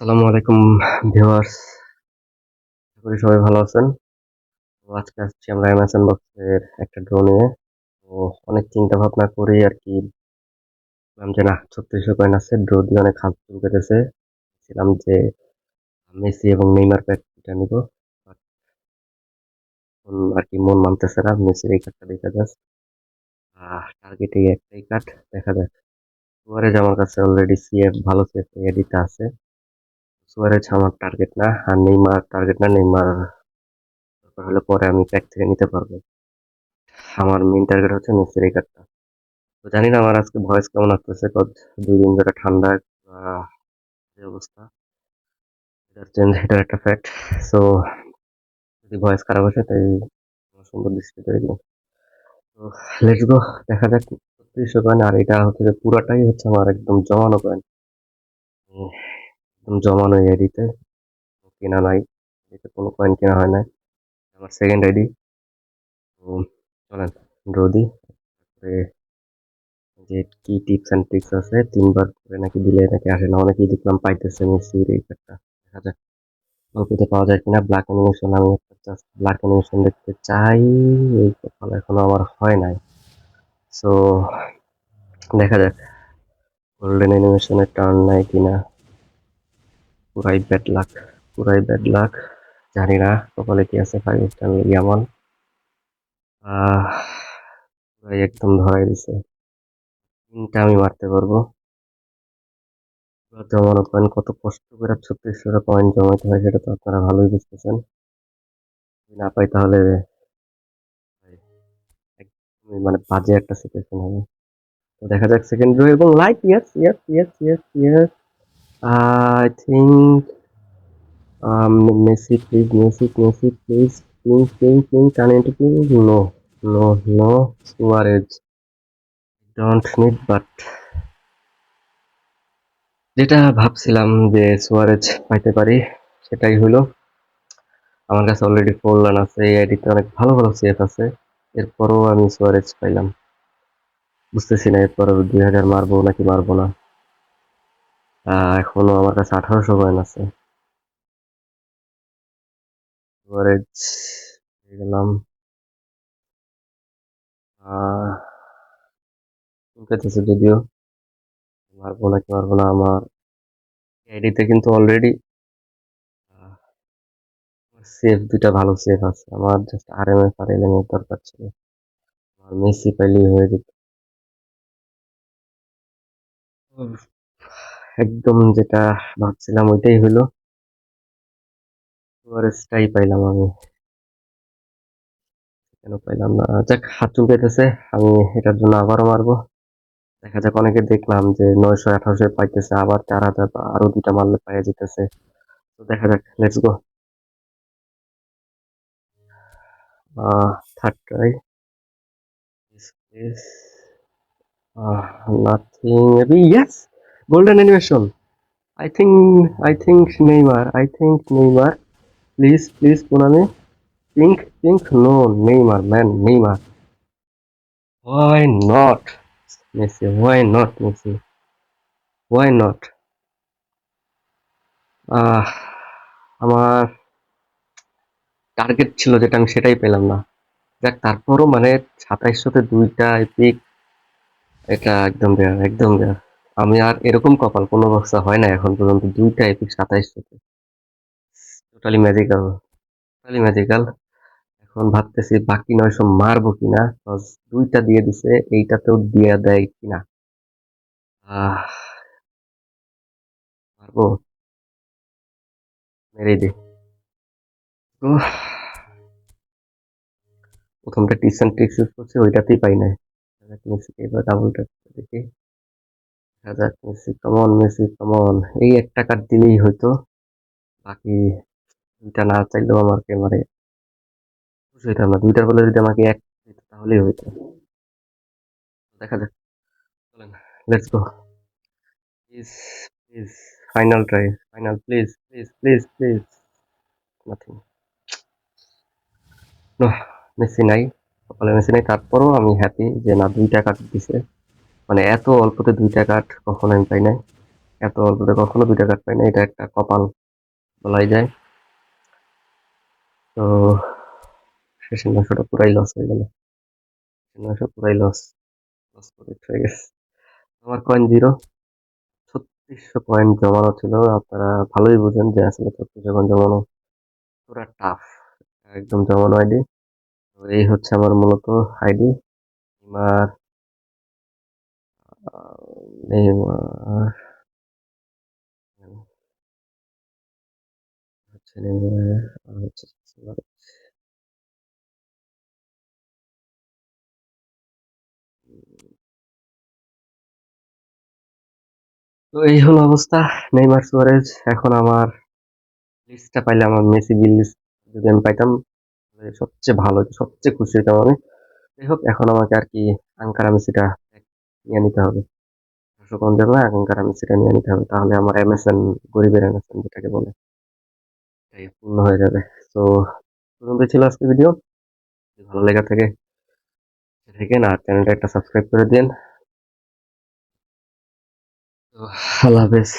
আসসালামু আলাইকুম, ভিউয়ার্স। করি সবাই ভালো আছেন। আজকে আসছি আমরা অ্যামাজন বক্সের একটা ড্রো নিয়ে। তো অনেক চিন্তা ভাবনা করে আর কি। ভাবলাম যে না ছত্রিশশো কয়েন আছে ড্রো দিয়ে অনেক হাত চুল কেটেছে। ছিলাম যে মেসি এবং নেইমার প্যাক দুটা নিব। আর কি মন মানতেছে না মেসির এই কার্ডটা দেখা যাচ্ছে টার্গেট একটাই কার্ড দেখা যাক। আমার কাছে অলরেডি সিএফ ভালো সিএফ এডিটা আছে। সুয়ারেজ আমার টার্গেট না। আর নেইমার টার্গেট না, নেইমার দরকার হলে পরে আমি প্যাক থেকে নিতে পারব। আমার মেইন টার্গেট হচ্ছে মেসির এই তো জানি না আমার আজকে ভয়েস কেমন আসতেছে কত দুই দিন ধরে ঠান্ডা যে অবস্থা। এটার চেঞ্জ এটার একটা ফ্যাক্ট সো যদি ভয়েস খারাপ আসে, তাই আমার সুন্দর দৃষ্টি দিন তো লেটস গো দেখা যাক ছত্রিশশো কয়েন আর এটা হচ্ছে পুরাটাই হচ্ছে আমার একদম জমানো একদম জমানো আইডিতে, কেনা নাই এতে কোনো কয়েন কেনা হয় না আমার সেকেন্ড আইডি। তো চলেন ড্র দিই তারপরে যে কি টিপস অ্যান্ড ট্রিক্স আছে, তিনবার করে নাকি দিলে নাকি আসে না, অনেকেই দেখলাম পাইতেছে মিসির এই একটা। দেখা যাক গল্পতে পাওয়া যায় কিনা। ব্ল্যাক অ্যানিমেশন আমি জাস্ট ব্ল্যাক অ্যানিমেশন দেখতে চাই, এই কপাল এখনও আমার হয় নাই। সো দেখা যাক গোল্ডেন অ্যানিমেশনের টার্ন নাই কিনা। পুরাই ব্যাড লাক পুরাই ব্যাড লাক জানি না, কপালে কি আছে ফাইভ স্টার ইয়ামান? পুরাই একদম ধরাই দিছে। তিনটা আমি মারতে পারব। জমানো কয়েন কত কষ্ট করে ছত্রিশশো কয়েন জমাইতে হয় সেটা তো আপনারা ভালোই বুঝতেছেন। না পাই তাহলে মানে বাজে একটা সিচুয়েশন হবে। তো দেখা যাক সেকেন্ড রো এবং like yes yes yes yes yes I think Messi please Messi Messi please please please please turn into please no no no Suarez don't need but যেটা ভাবছিলাম যে সুয়ারেজ পাইতে পারি, সেটাই হলো, আমার কাছে অলরেডি ফোর লান আছে, এই আইডিতে অনেক ভালো ভালো সেফ আছে, এরপরও আমি সুয়ারেজ পাইলাম। বুঝতেছি না, এরপর দুই হাজার মারবো নাকি মারবো না। এখনও আমার কাছে আঠারোশো কয়েন আছে। যদিও, মারবো নাকি মারবো না, আমার আইডিতে কিন্তু অলরেডি সেফ দুইটা ভালো সেফ আছে। আমার just R M F R L M এর দরকার ছিল। আমার মেসি পাইলেই হয়ে যেত। একদম যেটা ভাবছিলাম ওইটাই হলো। সুয়ারেজটাই পাইলাম আমি। কেন পাইলাম না? যাক, হাত চুলকাইতেছে আমি এটার জন্য আবারও মারবো। দেখা যাক, অনেকে দেখলাম যে নয়শো, আঠারোশো পাইতেছে, আবার চার হাজার আরও দুটা মারলে পাইয়া যেতেছে। তো দেখা যাক let's go third try nothing yes golden animation I think I think Neymar I think Neymar please please পুনামি pink pink no Neymar man Neymar not? Messi, why not Messi? Why not? Ah আমার target ছিল যেটা আমি সেটাই পেলাম না। যাক তারপরও মানে সাতাইশশোতে দুইটা এপিক এটা একদম রেয়ার একদম রেয়ার আমি আর এরকম কপাল, কোনো বক্সা হয় না এখন পর্যন্ত, দুইটা এপিক সাতাইশশোতে টোটালি ম্যাজিক্যাল টোটালি ম্যাজিক্যাল এখন ভাবতেছি বাকি নয়শো মারবো কিনা দুইটা দিয়ে দিছে, এইটাতেও দিয়ে দেয় কিনা। মারবো। মেরে দে। প্রথমটা টিপস অ্যান্ড ট্রিক্স ইউজ করছে, ওইটাতেই পাই নাই। মেসি এবার ডাবল দেখি। দেখা যাক মেসি কমন মেসি কমন এই একটা কার্ড দিলেই হয়তো বাকি দুইটা না চাইলেও আমাকে মানে খুশি হইতাম না। দুইটার বলে যদি আমাকে এক তাহলেই হইতো। দেখা যাক। চলেন let's go please please final try final please please please please nothing Messi নাই। কপালে মেসি নাই, তারপরও আমি হ্যাপি যে না দুইটা কার্ড দিছে। মানে এত অল্পতে দুইটা কার্ড কখনো আমি পাই নাই। এত অল্পতে কখনো দুইটা কার্ড পাই না এটা একটা কপাল বলাই যায়। তো শেষের নয়শোটা পুরাই লস হয়ে গেল। নয়শো পুরাই লস লস প্রজেক্ট হয়ে গেছে। আমার কয়েন জিরো ছত্রিশশো পয়েন্ট জমানো ছিল। আপনারা ভালোই বুঝেন যে আসলে ছত্রিশ যখন জমানো পুরা টাফ একদম জমানো আইডি। তো এই হচ্ছে আমার মূলত আইডি। আহ, নেইমার। তো এই হলো অবস্থা, নেইমার সুয়ারেজ এখন আমার লিস্টটা পাইলে আমার মেসি বিল লিস্ট যদি আমি পাইতাম সবচেয়ে ভালো, সবচেয়ে খুশি হতাম আমি যাই হোক, এখন আমাকে আর কি আঙ্কারা মেসিটা নিয়ে নিতে হবে দর্শক বন্ধুরা না আমি সেটা নিয়ে নিতে হবে। তাহলে আমার অ্যামাজন গরিবের অ্যামাজন যেটাকে বলে পূর্ণ হয়ে যাবে। তো পর্যন্ত ছিল আজকে ভিডিও। ভালো লেগে থাকে থেকে না চ্যানেলটা একটা সাবস্ক্রাইব করে দিন। তো আল্লাহ হাফেজ।